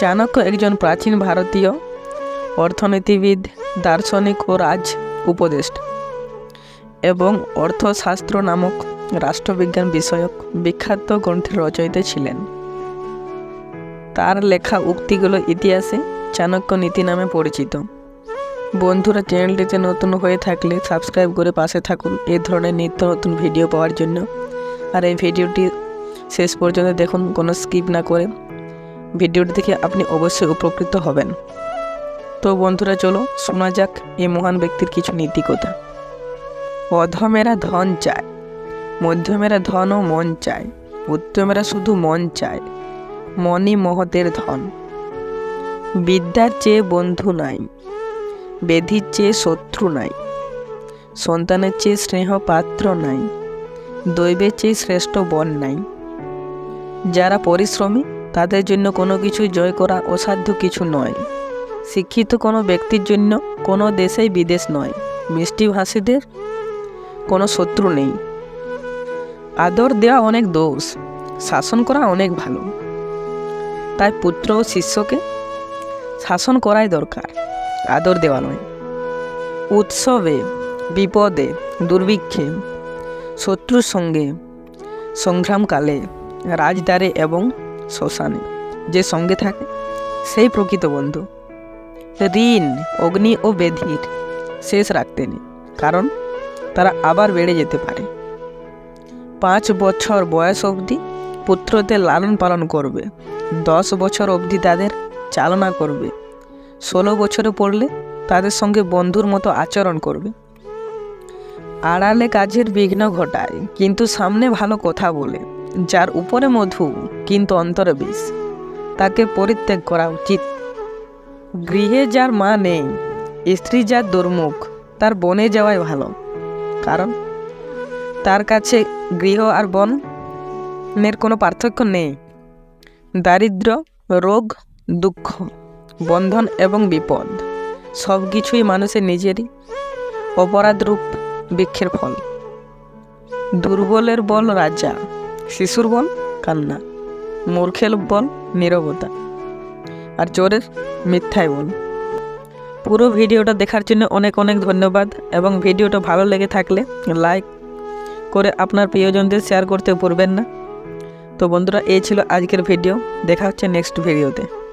চাণক্য একজন প্রাচীন ভারতীয়, অর্থনীতিবিদ, দার্শনিক ও রাজ উপদেষ্ট এবং অর্থশাস্ত্র নামক রাষ্ট্রবিজ্ঞান বিষয়ক বিখ্যাত গ্রন্থের রচয়িতা ছিলেন। তার লেখা উক্তিগুলো ইতিহাসে চাণক্য নীতি নামে পরিচিত। বন্ধুরা, চ্যানেলটিতে নতুন হয়ে থাকলে সাবস্ক্রাইব করে পাশে থাকুন এই ধরনের নিত্য নতুন ভিডিও পাওয়ার জন্য। আর এই ভিডিওটি শেষ পর্যন্ত দেখুন, কোনো স্কিপ না করে ভিডিওটি দেখে আপনি অবশ্যই উপকৃত হবেন। তো বন্ধুরা, চলো শোনা যাক এই মহান ব্যক্তির কিছু নীতি কথা অধমেরা ধন চায়, মধ্যমেরা ধন ও মন চায়, উত্তমেরা শুধু মন চায় মনই মহতের ধন। বিদ্যার চেয়ে বন্ধু নাই, বেধির চেয়ে শত্রু নাই, সন্তানের চেয়ে স্নেহ পাত্র নাই, দৈবের চেয়ে শ্রেষ্ঠ বন নাই। যারা পরিশ্রমী তাদের জন্য কোনো কিছু জয় করা অসাধ্য কিছু নয়। শিক্ষিত কোনো ব্যক্তির জন্য কোনো দেশেই বিদেশ নয়। মিষ্টি ভাষীদের কোনো শত্রু নেই। আদর দেওয়া অনেক দোষ, শাসন করা অনেক ভালো। তাই পুত্র ও শিষ্যকে শাসন করাই দরকার, আদর দেওয়া নয়। উৎসবে, বিপদে, দুর্ভিক্ষে, শত্রুর সঙ্গে, সংগ্রামকালে, রাজদ্বারে এবং শ্মশানে যে সঙ্গে থাকে, সেই প্রকৃত বন্ধু। ঋণ, অগ্নি ও বেধির শেষ রাখতে নেই, কারণ তারা আবার বেড়ে যেতে পারে। পাঁচ বছর বয়স অবধি পুত্রদের লালন পালন করবে, দশ বছর অবধি তাদের চালনা করবে, ষোলো বছরে পড়লে তাদের সঙ্গে বন্ধুর মতো আচরণ করবে। আড়ালে কাজের বিঘ্ন ঘটায়, কিন্তু সামনে ভালো কথা বলে। যার উপরে মধু, কিন্তু অন্তরে বিষ। তাকে পরিত্যাগ করা উচিত। গৃহে যার মা নেই, স্ত্রী যার দুর্মুখ, তার বনে যাওয়াই ভালো। কারণ তার কাছে গৃহ আর বনের কোনো পার্থক্য নেই। দারিদ্র রোগ, দুঃখ, বন্ধন এবং বিপদ সব কিছুই মানুষের নিজেরই অপরাধরূপ বৃক্ষের ফল। দুর্বলের বল রাজা। শিশুর বল কান্না। মূর্খের বল নীরবতা। আর চোরের মিথ্যায় বল। পুরো ভিডিওটা দেখার জন্য অনেক অনেক ধন্যবাদ এবং ভিডিওটা ভালো লেগে থাকলে লাইক করে আপনার প্রিয়জনদের শেয়ার করতে ভুলবেন না। তো বন্ধুরা, এই ছিল আজকের ভিডিও। দেখা হচ্ছে নেক্সট ভিডিওতে।